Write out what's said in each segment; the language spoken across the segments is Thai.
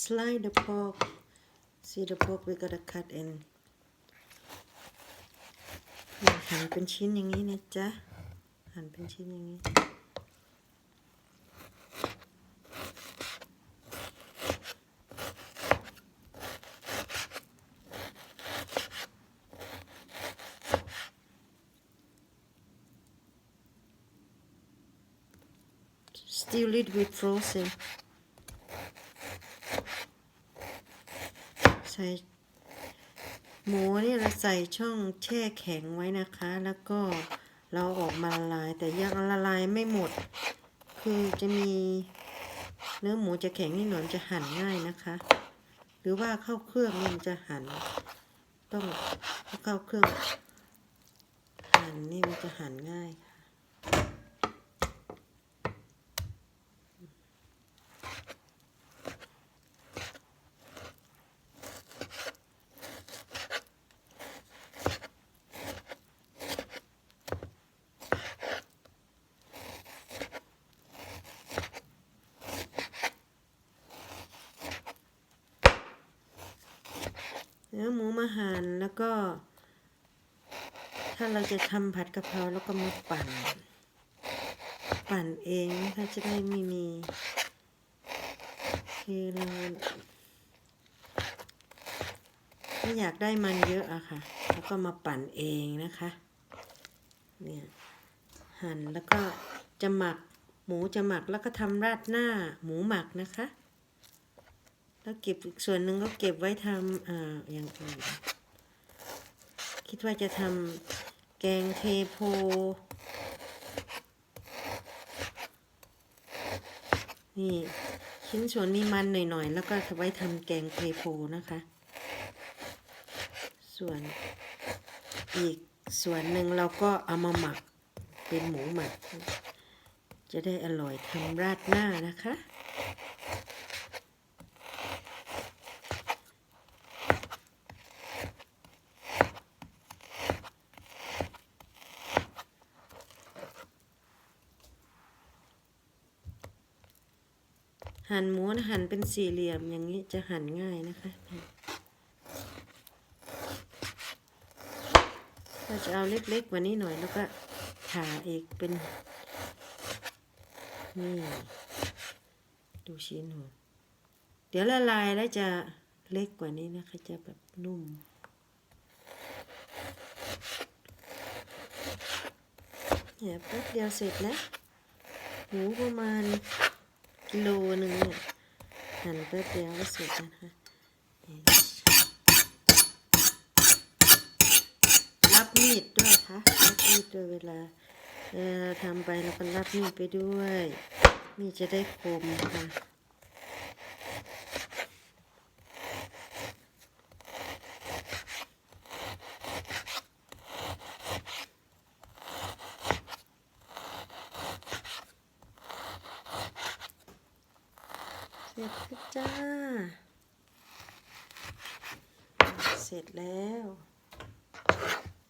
slide the pork see the pork we gotta cut in หั่นเป็นชิ้นอย่างนี้นะจ๊ะ หั่นเป็นชิ้นอย่างนี้ still little bit frozen ใส่หมูนี่เราใส่ช่องแช่แข็งไว้นะคะ แล้วก็เราออกมาละลายแต่ยังละลายไม่หมด คือจะมีเนื้อหมูจะแข็งนิดหน่อยจะหั่นง่ายนะคะ หรือว่าเข้าเครื่องนี่มันจะหั่นต้องเข้าเครื่องหั่นนี่มันจะหั่นง่ายค่ะ อหาหั่นแล้วก็ ถ้าเราจะทำผัดกะเพราแล้วก็มาปั่น ปั่นเองนะคะจะได้ไม่มี คือเราไม่อยากได้มันเยอะอะค่ะ แล้วก็มาปั่นเองนะคะ เนี่ยหั่นแล้วก็จะหมักหมูจะหมักแล้วก็ทำราดหน้าหมูหมักนะคะ แล้วเก็บอีกส่วนหนึ่งก็เก็บไว้ทำอ่าอย่างอื่นคิดว่าจะทำแกงเทโพนี่ชิ้นส่วนมีมันหน่อยๆ แล้วก็ไว้ทำแกงเทโพนะคะ ส่วนอีกส่วนหนึ่งเราก็เอามาหมักเป็นหมูหมัก จะได้อร่อยทำราดหน้านะคะ หั่นหมูนหั่นเป็นสี่เหลี่ยมอย่างนี้จะหั่นง่ายนะคะถ้าจะเอาเล็กๆกว่านี้หน่อยแล้วก็ผ่าอีกเป็น นี่ดูชิ้นหัวเดี๋ยวละลายแล้วจะเล็กกว่านี้นะคะ จะแบบนุ่มเนี่ยแป๊บเดียวเสร็จแล้วหมูประมาณ กิโลหนึ่งเนี่ยหั่นแป๊บเดียวก็เสร็จนะคะรับมีดด้วยค่ะรับมีดด้วยเวลาเวลาทำไปเราก็รับมีดไปด้วย มีจะได้คมค่ะ เสร็จแล้วจ้า เสร็จแล้ว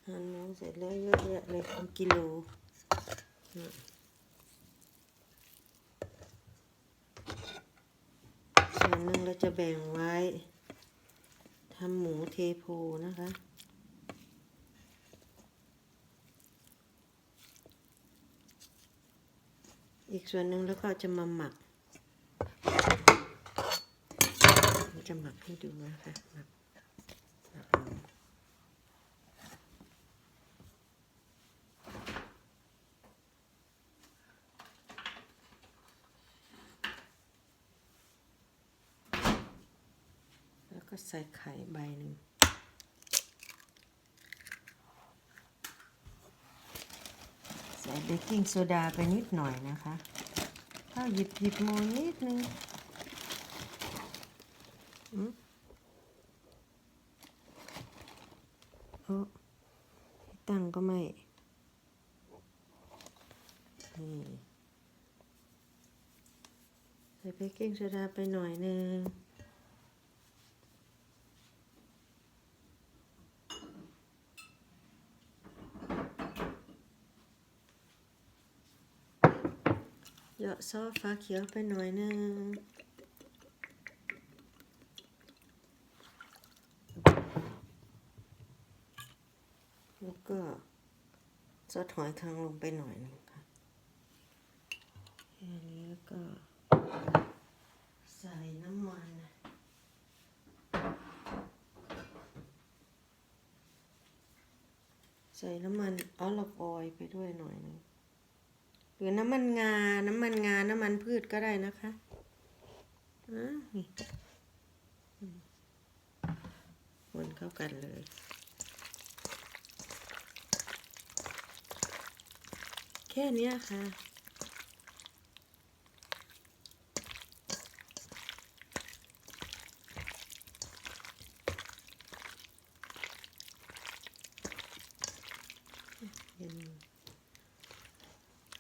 หั่นหมูเสร็จแล้วเยอะแยะเลยเป็นกิโลส่วนหนึ่งเราจะแบ่งไว้ทำหมูเทโพนะคะอีกส่วนหนึ่งแล้วก็จะมาหมัก จะหมักให้ดูนะคะหมักหมักเอาแล้วก็ใส่ไข่ใบหนึ่งใส่เบกกิ้งโซดาไปนิดหน่อยนะคะถ้าหยิบหยิบโมนิดนึง เออตั้งก็ไม่ นี่ใส่เบกกิ้งโซดาไปหน่อยหนึงเหยาะซอสฟ้าเขียวไปหน่อยหนึง แล้ว ก็ซอสหอยคางลงไปหน่อยหนึงค่ะแค่นี้แล้วก็ใส่น้ำมันใส่น้ำมันออลฟออยล์ไปด้วยหน่อยหนึงหรือน้ำมันงา น้ำมันงา น้ำมันพืชก็ได้นะคะอะนี่อืมคนเข้ากันเลย แค่นี้ค่ะ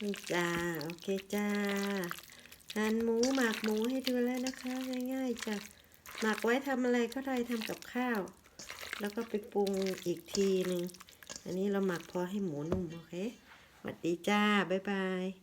นี่จ้า โอเคจ้าหั่นหมูหมักหมูให้ดูแล้วนะคะ ง่ายๆจ้ะหมักไว้ทำอะไรก็ได้ทำกับข้าว แล้วก็ไปปรุงอีกทีหนึ่งอันนี้เราหมักพอให้หมูนุ่ม โอเค วัสดีจ้า บ๊ายบาย